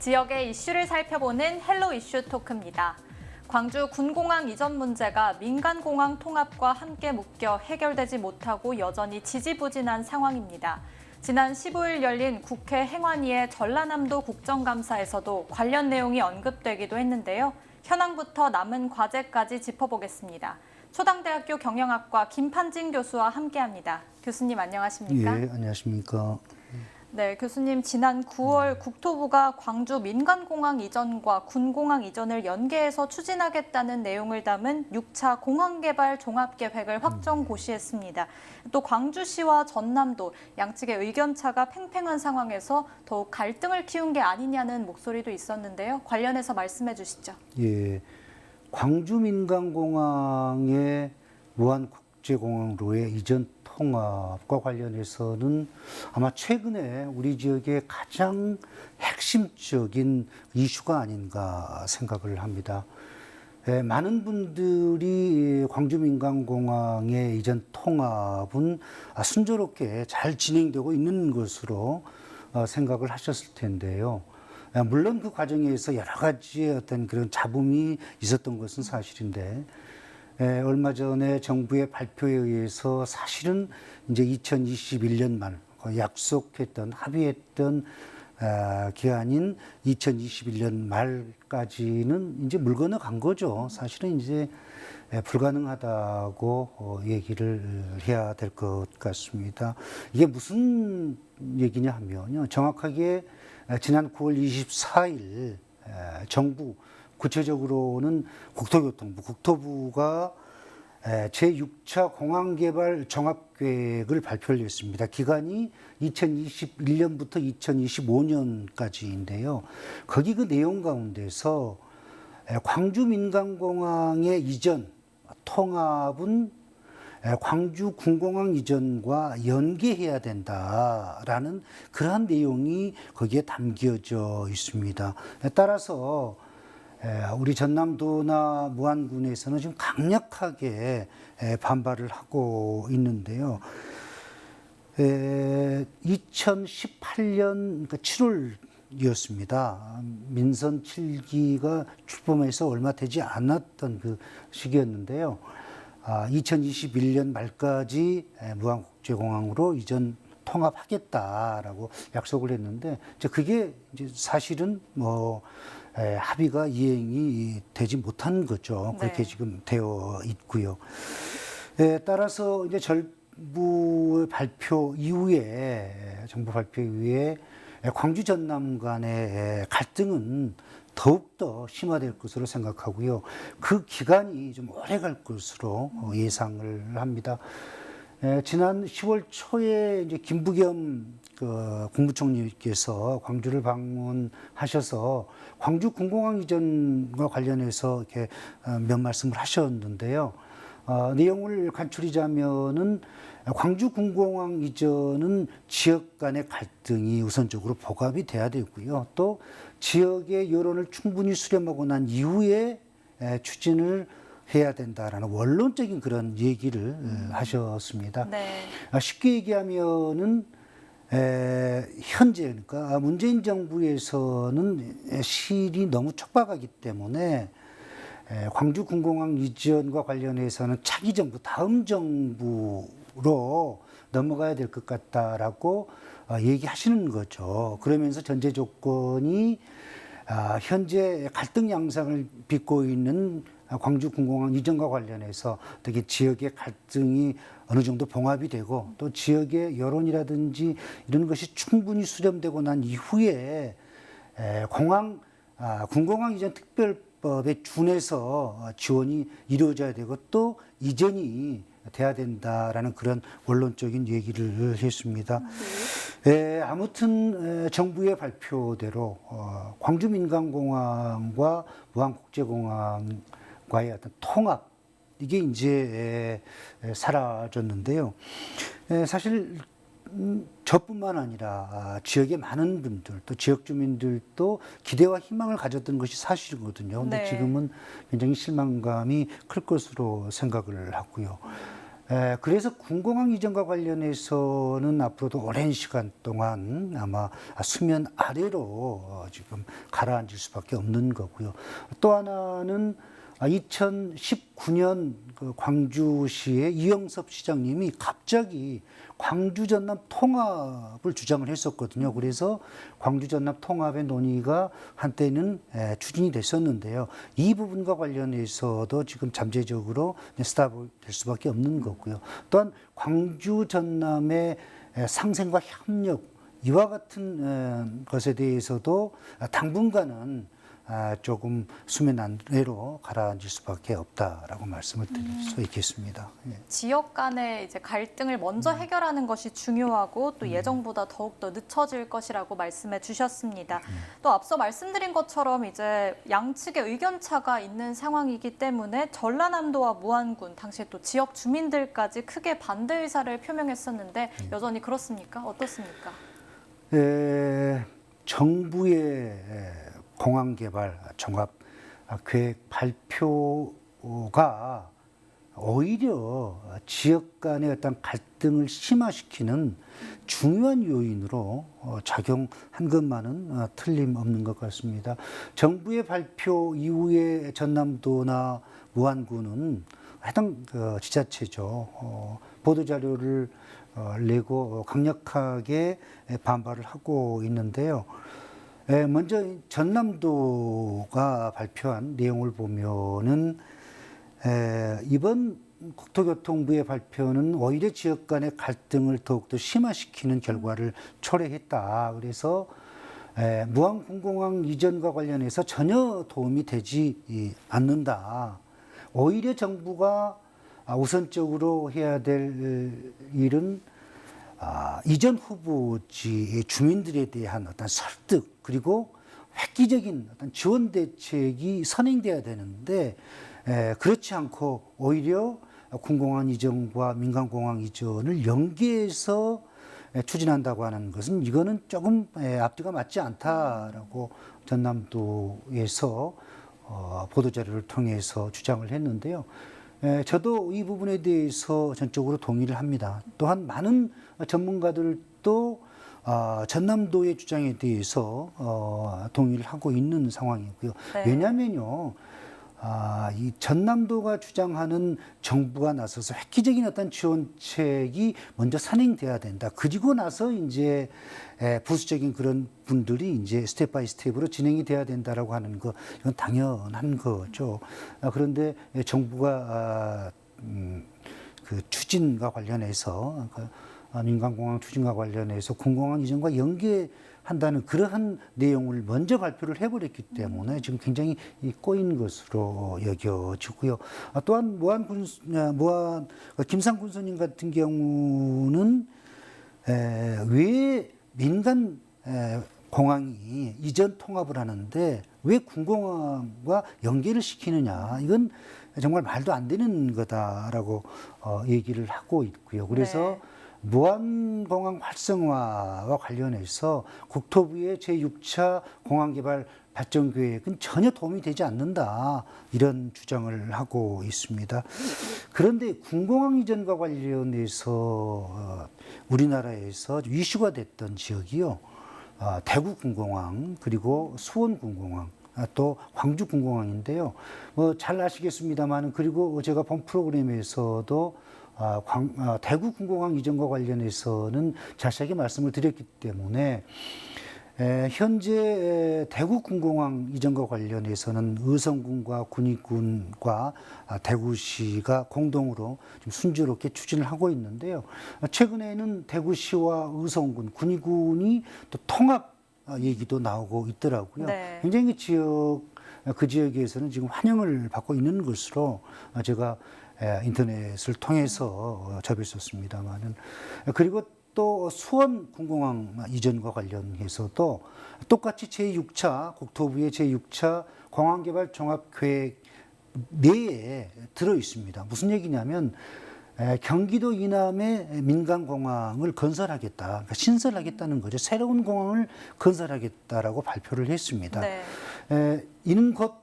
지역의 이슈를 살펴보는 헬로 이슈 토크입니다. 광주 군공항 이전 문제가 민간공항 통합과 함께 묶여 해결되지 못하고 여전히 지지부진한 상황입니다. 지난 15일 열린 국회 행안위의 전라남도 국정감사에서도 관련 내용이 언급되기도 했는데요. 현황부터 남은 과제까지 짚어보겠습니다. 초당대학교 경영학과 김판진 교수와 함께합니다. 교수님 안녕하십니까? 예, 안녕하십니까. 네, 교수님 지난 9월 국토부가 광주 민간공항 이전과 군공항 이전을 연계해서 추진하겠다는 내용을 담은 6차 공항개발 종합계획을 확정 고시했습니다. 또 광주시와 전남도 양측의 의견차가 팽팽한 상황에서 더욱 갈등을 키운 게 아니냐는 목소리도 있었는데요. 관련해서 말씀해 주시죠. 예, 광주 민간공항의 무한국제공항로의 이전 통합과 관련해서는 아마 최근에 우리 지역의 가장 핵심적인 이슈가 아닌가 생각을 합니다. 예, 많은 분들이 광주 민간공항의 이전 통합은 아, 순조롭게 잘 진행되고 있는 것으로 어, 생각을 하셨을 텐데요. 아, 물론 그 과정에서 여러 가지의 어떤 그런 잡음이 있었던 것은 사실인데, 에, 얼마 전에 정부의 발표에 의해서 사실은 이제 2021년 말그 약속했던 합의했던 아, 기한인 2021년 말까지는 이제 물 건너간 거죠. 사실은 이제 에, 불가능하다고 어, 얘기를 해야 될 것 같습니다. 이게 무슨 얘기냐 하면요. 정확하게 에, 지난 9월 24일 정부 구체적으로는 국토교통부 국토부가 에, 제6차 공항개발 종합계획을 발표를 했습니다. 기간이 2021년부터 2025년까지인데요. 거기 그 내용 가운데서 에, 광주 민간공항의 이전 통합은 에, 광주 군공항 이전과 연계해야 된다라는 그러한 내용이 거기에 담겨져 있습니다. 에, 따라서 에, 우리 전남도나 무안군에서는 지금 강력하게 에, 반발을 하고 있는데요. 에, 2018년 7월이었습니다. 민선 7기가 출범해서 얼마 되지 않았던 그 시기였는데요. 아, 2021년 말까지 에, 무안국제공항으로 이전 통합하겠다라고 약속을 했는데 그게 사실은 뭐 에, 합의가 이행이 되지 못한 거죠. 그렇게 네. 지금 되어 있고요. 에, 따라서 이제 정부 발표 이후에 정부 발표 이후에 광주 전남 간의 갈등은 더욱더 심화될 것으로 생각하고요. 그 기간이 좀 오래 갈 것으로 어, 예상을 합니다. 에, 지난 10월 초에 이제 김부겸 그 국무총리께서 광주를 방문하셔서 광주 군공항 이전과 관련해서 이렇게 어, 몇 말씀을 하셨는데요. 어, 내용을 간추리자면은 광주 군공항 이전은 지역 간의 갈등이 우선적으로 보갑이 돼야 되고요. 또 지역의 여론을 충분히 수렴하고 난 이후에 에, 추진을 해야 된다라는 원론적인 그런 얘기를 에, 하셨습니다. 네. 아, 쉽게 얘기하면은 에, 현재 그러니까 문재인 정부에서는 에, 실이 너무 촉박하기 때문에 에, 광주 군공항 이전과 관련해서는 차기 정부 다음 정부로 넘어가야 될 것 같다라고 어, 얘기하시는 거죠. 그러면서 전제 조건이 아, 현재 갈등 양상을 빚고 있는 광주 군공항 이전과 관련해서 되게 지역의 갈등이 어느 정도 봉합이 되고 또 지역의 여론이라든지 이런 것이 충분히 수렴되고 난 이후에 에, 공항 아, 군공항 이전 특별법에 준해서 지원이 이루어져야 되고 또 이전이 돼야 된다라는 그런 원론적인 얘기를 했습니다. 에, 아무튼 에, 정부의 발표대로 어, 광주 민간공항과 무안국제공항 과의 어떤 통합 이게 이제 사라졌는데요. 에, 사실 음, 저뿐만 아니라 아, 지역의 많은 분들 또 지역 주민들도 기대와 희망을 가졌던 것이 사실이거든요. 근데 네. 지금은 굉장히 실망감이 클 것으로 생각을 하고요. 에, 그래서 군공항 이전과 관련해서는 앞으로도 오랜 시간 동안 아마 수면 아래로 어, 지금 가라앉을 수밖에 없는 거고요. 또 하나는 2019년 그 광주시의 이영섭 시장님이 갑자기 광주 전남 통합을 주장을 했었거든요. 그래서 광주 전남 통합의 논의가 한때는 에, 추진이 됐었는데요. 이 부분과 관련해서도 지금 잠재적으로 스탑될 수밖에 없는 거고요. 또한 광주 전남의 에, 상생과 협력 이와 같은 에, 것에 대해서도 당분간은 아, 조금 수면 아래로 가라앉을 수밖에 없다라고 말씀을 드릴 수 있겠습니다. 예. 지역 간의 이제 갈등을 먼저 해결하는 것이 중요하고 또 예정보다 더욱 더 늦춰질 것이라고 말씀해 주셨습니다. 또 앞서 말씀드린 것처럼 이제 양측의 의견 차가 있는 상황이기 때문에 전라남도와 무안군 당시에 또 지역 주민들까지 크게 반대 의사를 표명했었는데 여전히 그렇습니까? 어떻습니까? 에, 정부의 에, 공항 개발 종합 계획 발표가 오히려 지역 간의 어떤 갈등을 심화시키는 중요한 요인으로 어, 작용한 것만은 어, 틀림없는 것 같습니다. 정부의 발표 이후에 전남도나 무안군은 해당 그 지자체죠. 어, 보도 자료를 어, 내고 강력하게 반발을 하고 있는데요. 에, 먼저 전남도가 발표한 내용을 보면은 에, 이번 국토교통부의 발표는 오히려 지역 간의 갈등을 더욱더 심화시키는 결과를 초래했다. 그래서 에, 무안군공항 이전과 관련해서 전혀 도움이 되지 이, 않는다. 오히려 정부가 아, 우선적으로 해야 될 일은 아, 이전 후보지의 주민들에 대한 어떤 설득 그리고 획기적인 어떤 지원 대책이 선행돼야 되는데 에, 그렇지 않고 오히려 군공항 이전과 민간공항 이전을 연계해서 에, 추진한다고 하는 것은 이거는 조금 에, 앞뒤가 맞지 않다라고 전남도에서 어, 보도 자료를 통해서 주장을 했는데요. 에, 저도 이 부분에 대해서 전적으로 동의를 합니다. 또한 많은 전문가들도 아, 전남도의 주장에 대해서 어, 동의를 하고 있는 상황이고요. 네. 왜냐하면요, 아, 이 전남도가 주장하는 정부가 나서서 획기적인 어떤 지원책이 먼저 선행돼야 된다. 그리고 나서 이제 에, 부수적인 그런 분들이 이제 스텝 바이 스텝으로 진행이 돼야 된다라고 하는 거 이건 당연한 거죠. 아, 그런데 정부가 아, 음, 그 추진과 관련해서 그 아, 민간공항 추진과 관련해서 군공항 이전과 연계 한다는 그러한 내용을 먼저 발표를 해버렸기 때문에 지금 굉장히 이 꼬인 것으로 여겨지고요. 아, 또한 무한 군 무한 김상 군수님 같은 경우는 에, 왜 민간 에, 공항이 이전 통합을 하는데 왜 군공항과 연계를 시키느냐 이건 정말 말도 안 되는 거다라고 어, 얘기를 하고 있고요. 그래서 네. 무한공항 활성화와 관련해서 국토부의 제6차 공항개발 발전 계획은 전혀 도움이 되지 않는다 이런 주장을 하고 있습니다. 그런데 군공항 이전과 관련해서 어, 우리나라에서 이슈가 됐던 지역이요. 아, 대구 군공항 그리고 수원 군공항 아, 또 광주 군공항인데요. 뭐 잘 아시겠습니다만 그리고 제가 본 프로그램에서도 아, 광, 아, 대구 군공항 이전과 관련해서는 자세하게 말씀을 드렸기 때문에 에, 현재 에, 대구 군공항 이전과 관련해서는 의성군과 군위군과 아, 대구시가 공동으로 좀 순조롭게 추진을 하고 있는데요. 아, 최근에는 대구시와 의성군, 군위군이 또 통합 아, 얘기도 나오고 있더라고요. 네. 굉장히 그 지역 그 지역에서는 지금 환영을 받고 있는 것으로 아, 제가 에, 인터넷을 통해서 어, 접했었습니다만은 그리고 또 수원 군공항 이전과 관련해서도 똑같이 제6차 국토부의 제6차 공항개발 종합계획 내에 들어 있습니다. 무슨 얘기냐면 에, 경기도 이남에 민간 공항을 건설하겠다, 그러니까 신설하겠다는 거죠. 새로운 공항을 건설하겠다라고 발표를 했습니다. 네. 에, 이는 곧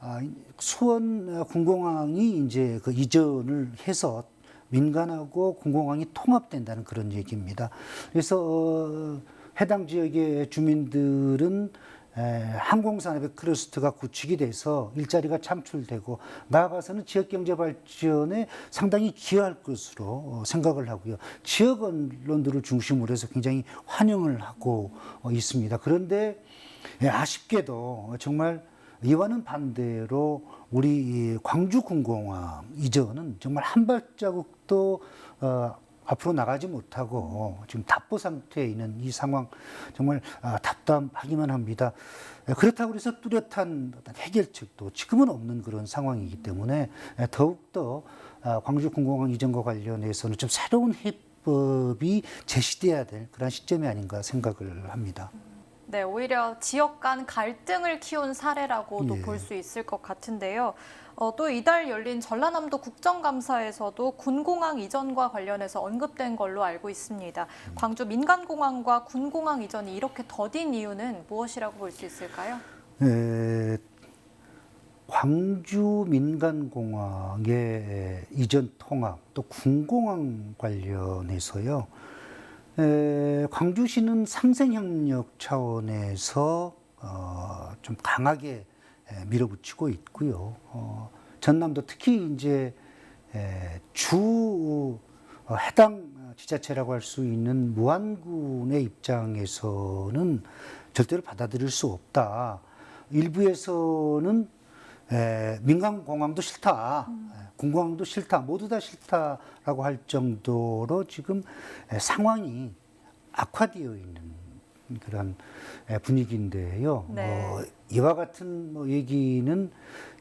아, 수원 어, 군공항이 이제 그 이전을 해서 민간하고 공공항이 통합된다는 그런 얘기입니다. 그래서 어, 해당 지역의 주민들은 에, 항공산업의 클러스터가 구축이 돼서 일자리가 창출되고 나아가서는 지역 경제 발전에 상당히 기여할 것으로 어, 생각을 하고요. 지역 언론들을 중심으로 해서 굉장히 환영을 하고 어, 있습니다. 그런데 예, 아쉽게도 정말 이와는 반대로 우리 이 광주군공항 이전은 정말 한 발자국도 어, 앞으로 나가지 못하고 지금 답보 상태에 있는 이 상황 정말 아, 답답하기만 합니다. 예, 그렇다고 해서 뚜렷한 해결책도 지금은 없는 그런 상황이기 때문에 예, 더욱더 아, 광주군공항 이전과 관련해서는 좀 새로운 해법이 제시돼야 될 그런 시점이 아닌가 생각을 합니다. 네, 오히려 지역 간 갈등을 키운 사례라고도 예. 볼수 있을 것 같은데요. 어, 또 이달 열린 전라남도 국정감사에서도 군공항 이전과 관련해서 언급된 걸로 알고 있습니다. 광주 민간공항과 군공항 이전이 이렇게 더딘 이유는 무엇이라고 볼 수 있을까요? 에, 광주 민간공항의 이전 통합 또 군공항 관련해서요. 에, 광주시는 상생협력 차원에서 어, 좀 강하게 에, 밀어붙이고 있고요. 어, 전남도 특히 이제 에, 주 어, 해당 지자체라고 할 수 있는 무안군의 입장에서는 절대로 받아들일 수 없다. 일부에서는 에, 민간 공항도 싫다, 에, 공공항도 싫다, 모두 다 싫다라고 할 정도로 지금 에, 상황이 악화되어 있는 그런 에, 분위기인데요. 네. 어, 이와 같은 뭐 얘기는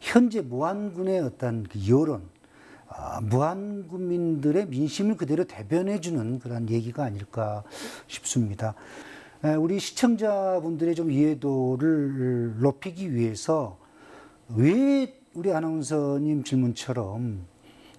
현재 무안군의 어떤 그 여론, 아, 무한 국민들의 민심을 그대로 대변해주는 그런 얘기가 아닐까 싶습니다. 에, 우리 시청자분들의 좀 이해도를 높이기 위해서 왜 우리 아나운서님 질문처럼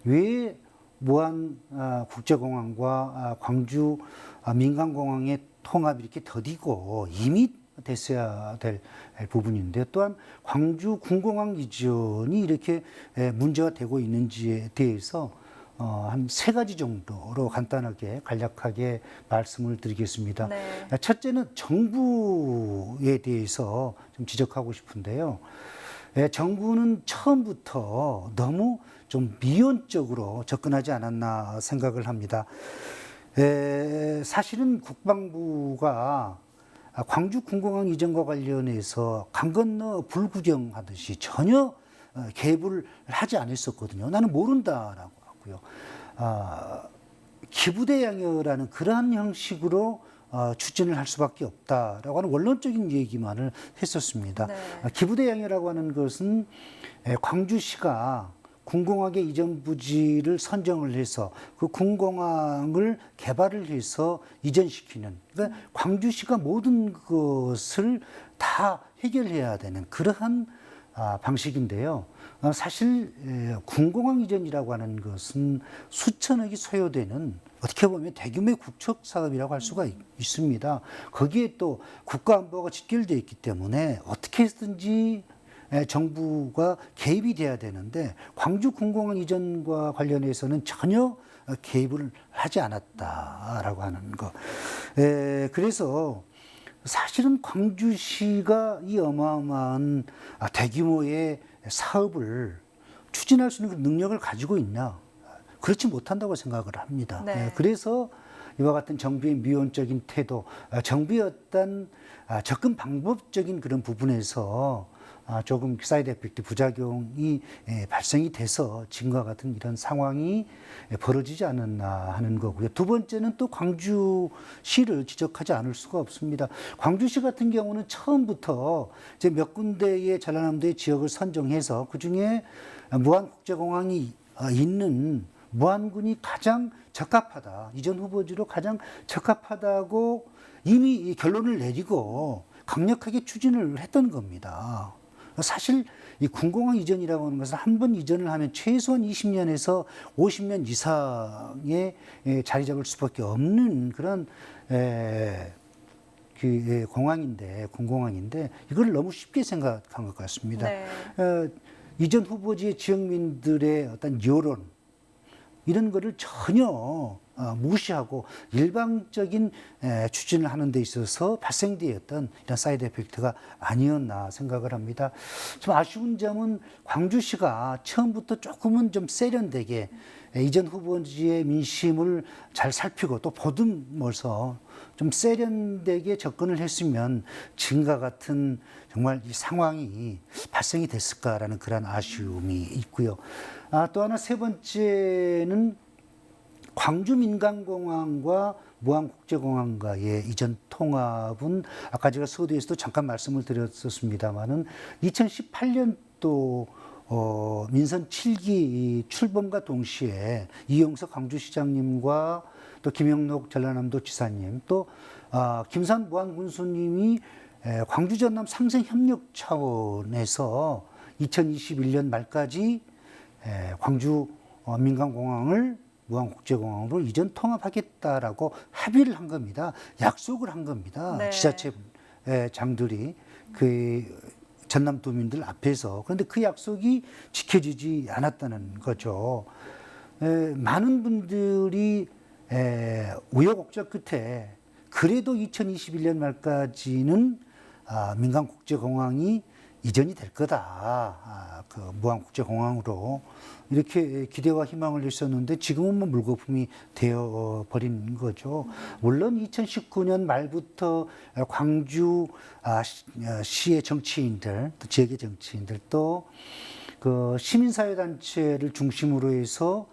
왜 무안 아, 국제공항과 아, 광주 아, 민간공항의 통합이 이렇게 더디고 이미 됐어야 될 부분인데 또한 광주 군공항 이전이 이렇게 에, 문제가 되고 있는지에 대해서 어, 한 세 가지 정도로 간단하게 간략하게 말씀을 드리겠습니다. 네. 첫째는 정부에 대해서 좀 지적하고 싶은데요. 예, 정부는 처음부터 너무 좀 미온적으로 접근하지 않았나 생각을 합니다. 에, 사실은 국방부가 광주 군공항 이전과 관련해서 강 건너 불구경하듯이 전혀 어, 개입을 하지 않았었거든요. 나는 모른다라고 하고요. 아, 기부대 양여라는 그러한 형식으로 어, 추진을 할 수밖에 없다라고 하는 원론적인 얘기만을 했었습니다. 네. 아, 기부대 양여라고 하는 것은 에, 광주시가 군공항의 이전 부지를 선정을 해서 그 군공항을 개발을 해서 이전시키는 그러니까 광주시가 모든 것을 다 해결해야 되는 그러한 아, 방식인데요. 어, 사실 에, 군공항 이전이라고 하는 것은 수천억이 소요되는 어떻게 보면 대규모의 국책 사업이라고 할 수가 있, 있습니다. 거기에 또 국가안보가 직결되어 있기 때문에 어떻게 해서든지 에, 정부가 개입이 돼야 되는데 광주 군공항 이전과 관련해서는 전혀 어, 개입을 하지 않았다라고 하는 거. 에, 그래서 사실은 광주시가 이 어마어마한 아, 대규모의 사업을 추진할 수 있는 그 능력을 가지고 있나? 그렇지 못한다고 생각을 합니다. 네. 예, 그래서 이와 같은 정부의 미온적인 태도, 아, 정부의 어떤 아, 접근 방법적인 그런 부분에서 아, 조금 사이드 에펙트 부작용이 예, 발생이 돼서 지금과 같은 이런 상황이 예, 벌어지지 않았나 하는 거고요. 두 번째는 또 광주시를 지적하지 않을 수가 없습니다. 광주시 같은 경우는 처음부터 이제 몇 군데의 전라남도의 지역을 선정해서 그 중에 무안국제공항이 어, 있는 무안군이 가장 적합하다. 이전 후보지로 가장 적합하다고 이미 이 결론을 내리고 강력하게 추진을 했던 겁니다. 사실 이 군공항 이전이라고 하는 것은 한 번 이전을 하면 최소한 20년에서 50년 이상의 에, 자리 잡을 수밖에 없는 그런 에, 그 에, 공항인데 군공항인데 이걸 너무 쉽게 생각한 것 같습니다. 네. 어, 이전 후보지의 지역민들의 어떤 여론 이런 거를 전혀 어, 무시하고 일방적인 에, 추진을 하는 데 있어서 발생되었던 이런 사이드 에펙트가 아니었나 생각을 합니다. 좀 아쉬운 점은 광주시가 처음부터 조금은 좀 세련되게 에, 이전 후보지의 민심을 잘 살피고 또 보듬어서 좀 세련되게 접근을 했으면 지금과 같은 정말 이 상황이 발생이 됐을까라는 그런 아쉬움이 있고요. 아, 또 하나 세 번째는 광주 민간공항과 무안국제공항과의 이전 통합은 아까 제가 서두에서도 잠깐 말씀을 드렸었습니다마는 2018년도 어, 민선 7기 출범과 동시에 이용석 광주시장님과 또 김영록 전라남도 지사님 또 아, 김산 무안군수님이 에, 광주 전남 상생 협력 차원에서 2021년 말까지 에, 광주 어, 민간공항을 무안국제공항으로 이전 통합하겠다라고 합의를 한 겁니다. 약속을 한 겁니다. 네. 지자체 에, 장들이 그 전남 도민들 앞에서 그런데 그 약속이 지켜지지 않았다는 거죠. 에, 많은 분들이 에, 우여곡절 끝에 그래도 2021년 말까지는 아, 민간 국제공항이 이전이 될 거다. 아, 그 무안국제공항으로 이렇게 기대와 희망을 했었는데 지금은 뭐 물거품이 되어 버린 거죠. 물론 2019년 말부터 광주 아, 시의 정치인들, 또 지역의 정치인들 또 그 시민사회단체를 중심으로 해서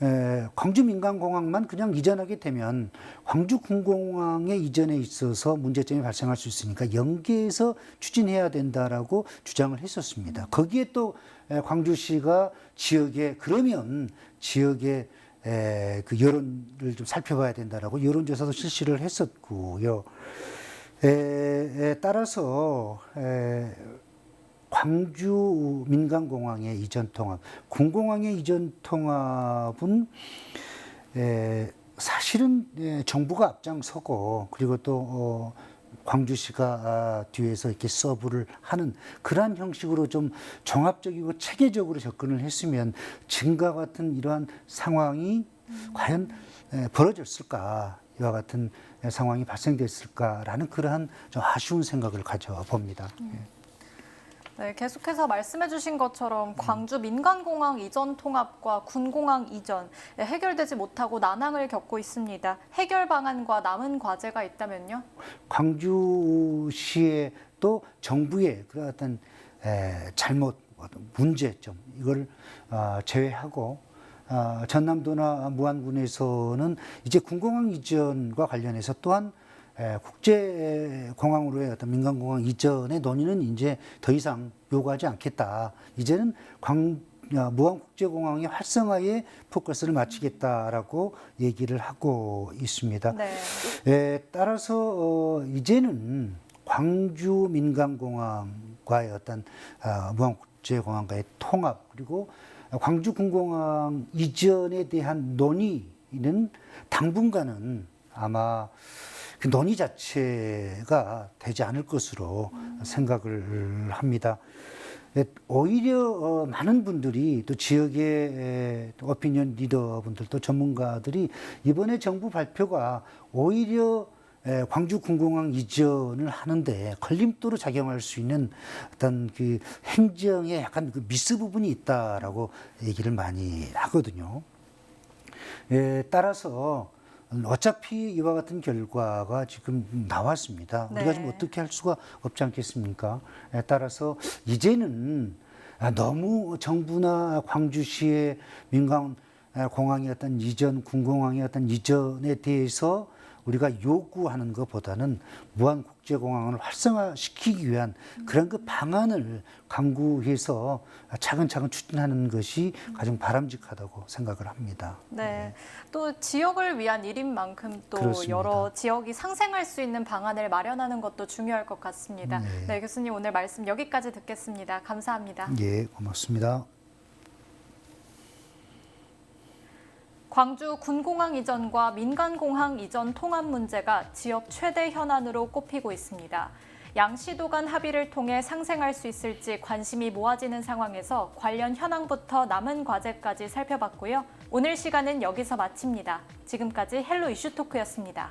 에, 광주 민간공항만 그냥 이전하게 되면 광주 군공항의 이전에 있어서 문제점이 발생할 수 있으니까 연계해서 추진해야 된다라고 주장을 했었습니다. 거기에 또 에, 광주시가 지역에 그러면 지역의 에, 그 여론을 좀 살펴봐야 된다라고 여론조사도 실시를 했었고요. 에, 에, 따라서 에, 광주 민간공항의 이전 통합, 군공항의 이전 통합은 에, 사실은 에, 정부가 앞장서고 그리고 또 어, 광주시가 아, 뒤에서 이렇게 서브를 하는 그러한 형식으로 좀 종합적이고 체계적으로 접근을 했으면 지금과 같은 이러한 상황이 과연 에, 벌어졌을까 이와 같은 에, 상황이 발생됐을까라는 그러한 좀 아쉬운 생각을 가져봅니다. 예. 네, 계속해서 말씀해주신 것처럼 광주 민간공항 이전 통합과 군공항 이전 네, 해결되지 못하고 난항을 겪고 있습니다. 해결 방안과 남은 과제가 있다면요? 광주시의 또 정부의 그런 어떤 에, 잘못 어떤 문제점 이걸 어, 제외하고 어, 전남도나 무안군에서는 이제 군공항 이전과 관련해서 또한 에, 국제공항으로의 어떤 민간공항 이전의 논의는 이제 더 이상 요구하지 않겠다. 이제는 광, 어, 무안국제공항의 활성화에 포커스를 맞추겠다라고 얘기를 하고 있습니다. 네. 에 따라서 어, 이제는 광주 민간공항과의 어떤 아, 무안국제공항과의 통합 그리고 광주 군공항 이전에 대한 논의는 당분간은 아마 그 논의 자체가 되지 않을 것으로 생각을 합니다. 에, 오히려 어, 많은 분들이 또 지역의 오피니언 리더분들도 전문가들이 이번에 정부 발표가 오히려 에, 광주 군공항 이전을 하는데 걸림돌로 작용할 수 있는 어떤 그 행정에 약간 그 미스 부분이 있다라고 얘기를 많이 하거든요. 에, 따라서 어차피 이와 같은 결과가 지금 나왔습니다. 우리가 네. 지금 어떻게 할 수가 없지 않겠습니까? 에 따라서 이제는 아, 너무 정부나 광주시의 민간 어떤 이전, 군공항의 어떤 이전에 대해서 우리가 요구하는 것보다는 무한 국제공항을 활성화시키기 위한 그런 그 방안을 강구해서 차근차근 추진하는 것이 가장 바람직하다고 생각을 합니다. 네. 또 지역을 위한 일인 만큼 또 그렇습니다. 여러 지역이 상생할 수 있는 방안을 마련하는 것도 중요할 것 같습니다. 네. 네, 교수님 오늘 말씀 여기까지 듣겠습니다. 감사합니다. 예, 고맙습니다. 광주 군공항 이전과 민간공항 이전 통합 문제가 지역 최대 현안으로 꼽히고 있습니다. 양시도 간 합의를 통해 상생할 수 있을지 관심이 모아지는 상황에서 관련 현황부터 남은 과제까지 살펴봤고요. 오늘 시간은 여기서 마칩니다. 지금까지 헬로 이슈 토크였습니다.